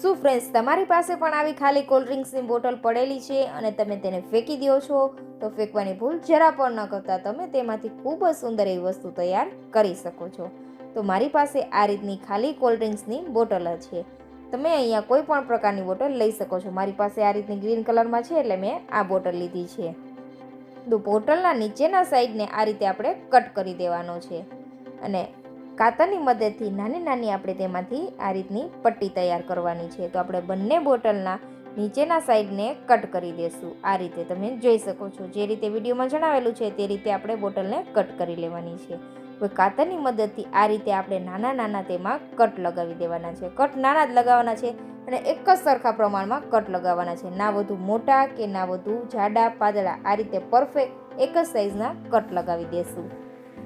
શું ફ્રેન્ડ્સ તમારી પાસે પણ આવી ખાલી કોલ્ડ ડ્રિંક્સની બોટલ પડેલી છે અને તમે તેને ફેંકી દો છો? તો ફેંકવાની ભૂલ જરા પણ ન કરતા તમે તેમાંથી ખૂબ જ સુંદર એવી વસ્તુ તૈયાર કરી શકો છો. તો મારી પાસે આ રીતની ખાલી કોલ્ડ ડ્રિંક્સની બોટલ છે. તમે અહીંયા કોઈ પણ પ્રકારની બોટલ લઈ શકો છો. મારી પાસે આ રીતની ગ્રીન કલરમાં છે એટલે મેં આ બોટલ લીધી છે. તો બોટલના નીચેના સાઈડને આ રીતે આપણે કટ કરી દેવાનો છે. અને કાતરની મદદથી નાની નાની આપણે તેમાંથી આ રીતની પટ્ટી તૈયાર કરવાની છે. તો આપણે બંને બોટલના નીચેના સાઈડને કટ કરી દેશું. આ રીતે તમે જોઈ શકો છો. જે રીતે વિડીયોમાં જણાવેલું છે તે રીતે આપણે બોટલને કટ કરી લેવાની છે. હવે કાતરની મદદથી આ રીતે આપણે નાના નાના તેમાં કટ લગાવી દેવાના છે. કટ નાના જ લગાવવાના છે અને એક જ સરખા પ્રમાણમાં કટ લગાવવાના છે. ના વધુ મોટા કે ના વધુ જાડા, પાતળા, આ રીતે પરફેક્ટ એક જ સાઈઝના કટ લગાવી દેશું.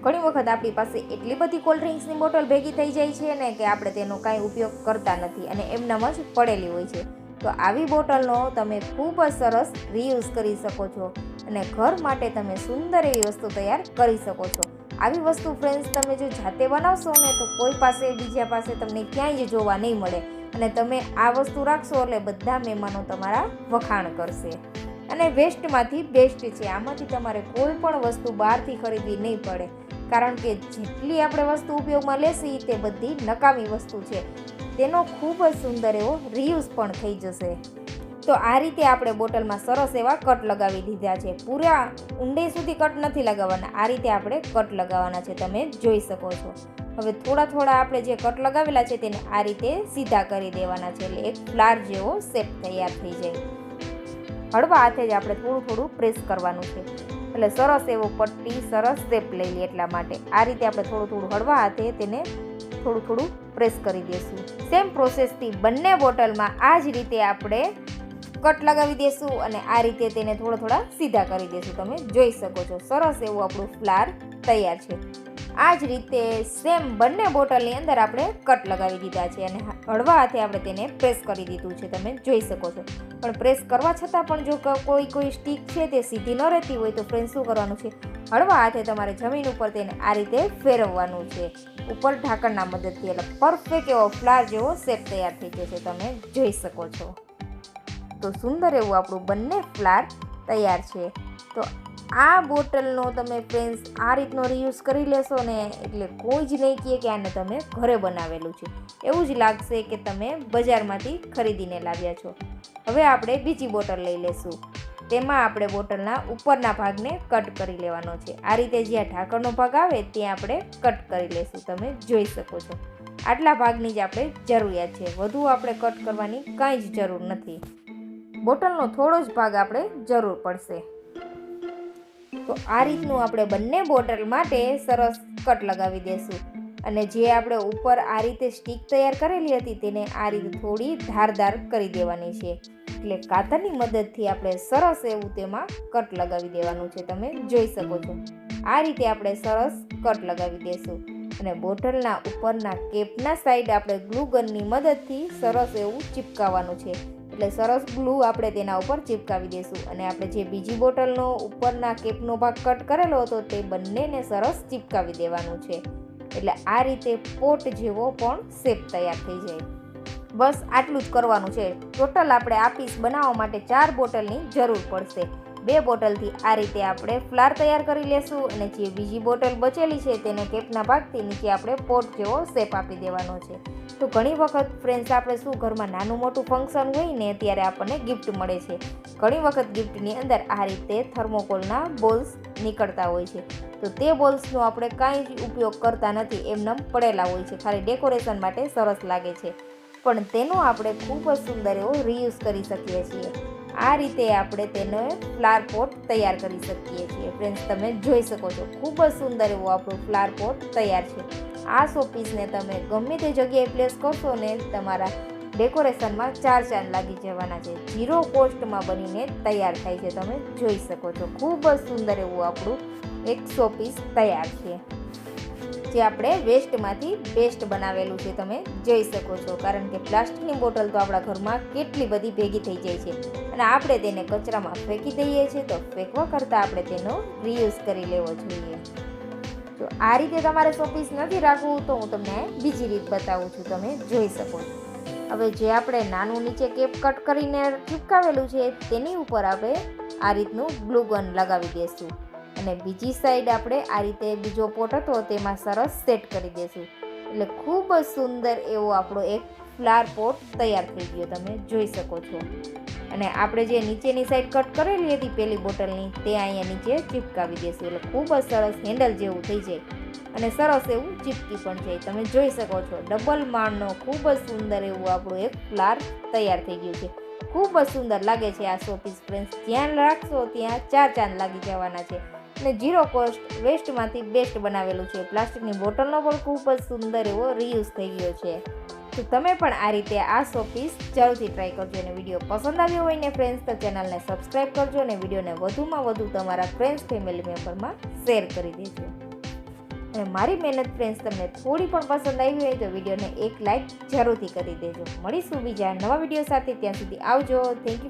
ઘણી વખત આપણી પાસે એટલી બધી કોલ્ડ ડ્રિંક્સની બોટલ ભેગી થઈ જાય છે ને કે આપણે તેનો કાંઈ ઉપયોગ કરતા નથી અને એમનામ જ પડેલી હોય છે. તો આવી બોટલનો તમે ખૂબ જ સરસ રીયુઝ કરી શકો છો અને ઘર માટે તમે સુંદર એવી વસ્તુ તૈયાર કરી શકો છો. આવી વસ્તુ ફ્રેન્ડ્સ તમે જો જાતે બનાવશો ને તો કોઈ પાસે બીજા પાસે તમને ક્યાંય જોવા નહીં મળે અને તમે આ વસ્તુ રાખશો એટલે બધા મહેમાનો તમારા વખાણ કરશે. અને વેસ્ટમાંથી બેસ્ટ છે. આમાંથી તમારે કોઈ પણ વસ્તુ બહારથી ખરીદવી નહીં પડે. કારણ કે જેટલી આપણે વસ્તુ ઉપયોગમાં લેશી તે બધી નકામી વસ્તુ છે. તેનો ખૂબ જ સુંદર એવો રીયુઝ પણ થઈ જશે. તો આ રીતે આપણે બોટલમાં સરસ એવા કટ લગાવી દીધા છે. પૂરા ઊંડે સુધી કટ નથી લગાવવાના. આ રીતે આપણે કટ લગાવવાના છે. તમે જોઈ શકો છો. હવે થોડા થોડા આપણે જે કટ લગાવેલા છે તેને આ રીતે સીધા કરી દેવાના છે. એટલે એક ફ્લાર જેવો શેપ તૈયાર થઈ જાય. હળવા હાથે જ આપણે થોડું થોડું પ્રેસ કરવાનું છે. એટલે સરસ એવો પટ્ટી, સરસ શેપ લઈ લે એટલા માટે. આ રીતે આપણે થોડું થોડું હળવા હાથે તેને થોડું થોડું પ્રેસ કરી દઈશું સેમ પ્રોસેસથી બંને બોટલમાં આ જ રીતે આપણે કટ લગાવી દઈશું અને આ રીતે તેને થોડા થોડા સીધા કરી દઈશું તમે જોઈ શકો છો, સરસ એવું આપણું ફ્લાર તૈયાર છે. આ જ રીતે સેમ બંને બોટલની અંદર આપણે કટ લગાવી દીધા છે અને હળવા હાથે આપણે તેને પ્રેસ કરી દીધું છે, તમે જોઈ શકો છો. પણ પ્રેસ કરવા છતાં પણ જો કોઈ કોઈ સ્ટીક છે તે સીધી ન રહેતી હોય તો ફ્રેન્ડ શું કરવાનું છે? હળવા હાથે તમારે જમીન ઉપર તેને આ રીતે ફેરવવાનું છે. ઉપર ઢાંકણના મદદથી, એટલે પરફેક્ટ એવો ફ્લાર જેવો શેપ તૈયાર થઈ જશે, તમે જોઈ શકો છો. તો સુંદર એવું આપણું બંને ફ્લાર તૈયાર છે. તો આ બોટલનો તમે ફ્રેન્ડ્સ આ રીતનો રીયુઝ કરી લેશો ને, એટલે કોઈ જ નહીં કહે કે આને તમે ઘરે બનાવેલું છે. એવું જ લાગશે કે તમે બજારમાંથી ખરીદીને લાવ્યા છો. હવે આપણે બીજી બોટલ લઈ લેશું. તેમાં આપણે બોટલના ઉપરના ભાગને કટ કરી લેવાનો છે. આ રીતે જ્યાં ઢાંકણનો ભાગ આવે, ત્યાં આપણે કટ કરી લેશું. તમે જોઈ શકો છો. આટલા ભાગની જ આપણે જરૂરિયાત છે. વધુ આપણે કટ કરવાની કાંઈ જ જરૂર નથી. બોટલનો થોડો જ ભાગ આપણે જરૂર પડશે. તો આ રીતનું આપણે બંને બોટલ માટે સરસ કટ લગાવી દેશું. અને જે આપણે ઉપર આ રીતે સ્ટીક તૈયાર કરેલી હતી તેને આ રીતે થોડી ધારદાર કરી દેવાની છે. એટલે કાતરની મદદથી આપણે સરસ એવું તેમાં કટ લગાવી દેવાનું છે, તમે જોઈ શકો છો. આ રીતે આપણે સરસ કટ લગાવી દેશું. અને બોટલના ઉપરના કેપના સાઈડ આપણે ગ્લુ ગનની મદદથી સરસ એવું ચિપકાવવાનું છે. એટલે સરસ ગ્લુ આપણે તેના ઉપર ચિપકાવી દઈશું. અને આપણે જે બીજી બોટલનો ઉપરના કેપનો ભાગ કટ કરેલો હતો તે બંનેને સરસ ચિપકાવી દેવાનું છે. એટલે આ રીતે પોટ જેવો પણ શેપ તૈયાર થઈ જાય. બસ આટલું જ કરવાનું છે. ટોટલ આપણે આ પીસ બનાવવા માટે ચાર બોટલની જરૂર પડશે. બે બોટલથી આ રીતે આપણે ફ્લાર તૈયાર કરી લેશું અને જે બીજી બોટલ બચેલી છે તેને કેપના ભાગથી નીચે આપણે પોટ જેવો શેપ આપી દેવાનો છે. તો ઘણી વખત ફ્રેન્ડ્સ આપણે શું ઘરમાં નાનું મોટું ફંક્શન હોય ને ત્યારે આપણને ગિફ્ટ મળે છે. ઘણી વખત ગિફ્ટની અંદર આ રીતે થર્મોકોલના બોલ્સ નીકળતા હોય છે. તો તે બોલ્સનો આપણે કાંઈ જ ઉપયોગ કરતા નથી એમનેમ પડેલા હોય છે. ખાલી ડેકોરેશન માટે સરસ લાગે છે. પણ તેનો આપણે ખૂબ જ સુંદર એવો રીયુઝ કરી શકીએ છીએ. આ રીતે આપણે તેનો ફ્લાર પોટ તૈયાર કરી શકીએ છીએ. ફ્રેન્ડ્સ તમે જોઈ શકો છો, ખૂબ જ સુંદર એવો આપણો ફ્લાર પોટ તૈયાર છે. આ શોપીસને તમે ગમે તે જગ્યાએ પ્લેસ કરશો ને તમારા ડેકોરેશનમાં ચાર ચાંદ લાગી જવાના છે. ઝીરો કોસ્ટમાં બનીને તૈયાર થાય છે, તમે જોઈ શકો છો. ખૂબ જ સુંદર એવું આપણું એક શોપીસ તૈયાર છે. જે આપણે વેસ્ટમાંથી બેસ્ટ બનાવેલું છે તમે જોઈ શકો છો. કારણ કે પ્લાસ્ટિકની બોટલ તો આપણા ઘરમાં કેટલી બધી ભેગી થઈ જાય છે અને આપણે તેને કચરામાં ફેંકી દઈએ છીએ તો ફેંકવા કરતાં આપણે તેનો રીયુઝ કરી લેવો જોઈએ. તો આ રીતે તમારે શોપીસ નથી રાખવું તો હું તમને બીજી રીત બતાવું છું તમે જોઈ શકો. હવે જે આપણે નાનું નીચે કેપ કટ કરીને ચીપકાવેલું છે તેની ઉપર આપણે આ રીતનું ગ્લુગન લગાવી દઈશું. અને બીજી સાઈડ આપણે આ રીતે બીજો પોટ હતો તેમાં સરસ સેટ કરી દઈશું એટલે ખૂબ જ સુંદર એવો આપણો એક ફ્લાર પોટ તૈયાર થઈ ગયો તમે જોઈ શકો છો. અને આપણે જે નીચેની સાઈડ કટ કરેલી હતી પેલી બોટલની તે અહીંયા નીચે ચીપકાવી દઈશું એટલે ખૂબ જ સરસ હેન્ડલ જેવું થઈ જાય. અને સરસ એવું ચીપકી પણ જાય. તમે જોઈ શકો છો ડબલ માળનો ખૂબ જ સુંદર એવું આપણું એક ફ્લાર તૈયાર થઈ ગયું છે. ખૂબ જ સુંદર લાગે છે આ શોપીસ ફ્રેન્ડ્સ જ્યાં રાખશો ત્યાં ચાર ચાંદ લાગી જવાના છે. અને ઝીરો કોસ્ટ વેસ્ટમાંથી બેસ્ટ બનાવેલું છે. પ્લાસ્ટિકની બોટલનો પણ ખૂબ જ સુંદર એવો રીયુઝ થઈ ગયો છે. તો તમે પણ આ રીતે આ સો પીસ જરૂરથી ટ્રાય કરજો અને વીડિયો પસંદ આવ્યો હોય ને ફ્રેન્ડ્સ તો ચેનલને સબસ્ક્રાઈબ કરજો અને વિડીયોને વધુમાં વધુ તમારા ફ્રેન્ડ્સ ફેમિલી મેમ્બરમાં શેર કરી દેજો. અને મારી મહેનત ફ્રેન્ડ્સ તમને થોડી પણ પસંદ આવી હોય તો વિડીયોને એક લાઇક જરૂરથી કરી દેજો. મળીશું બીજા નવા વીડિયો સાથે, ત્યાં સુધી આવજો. Thank you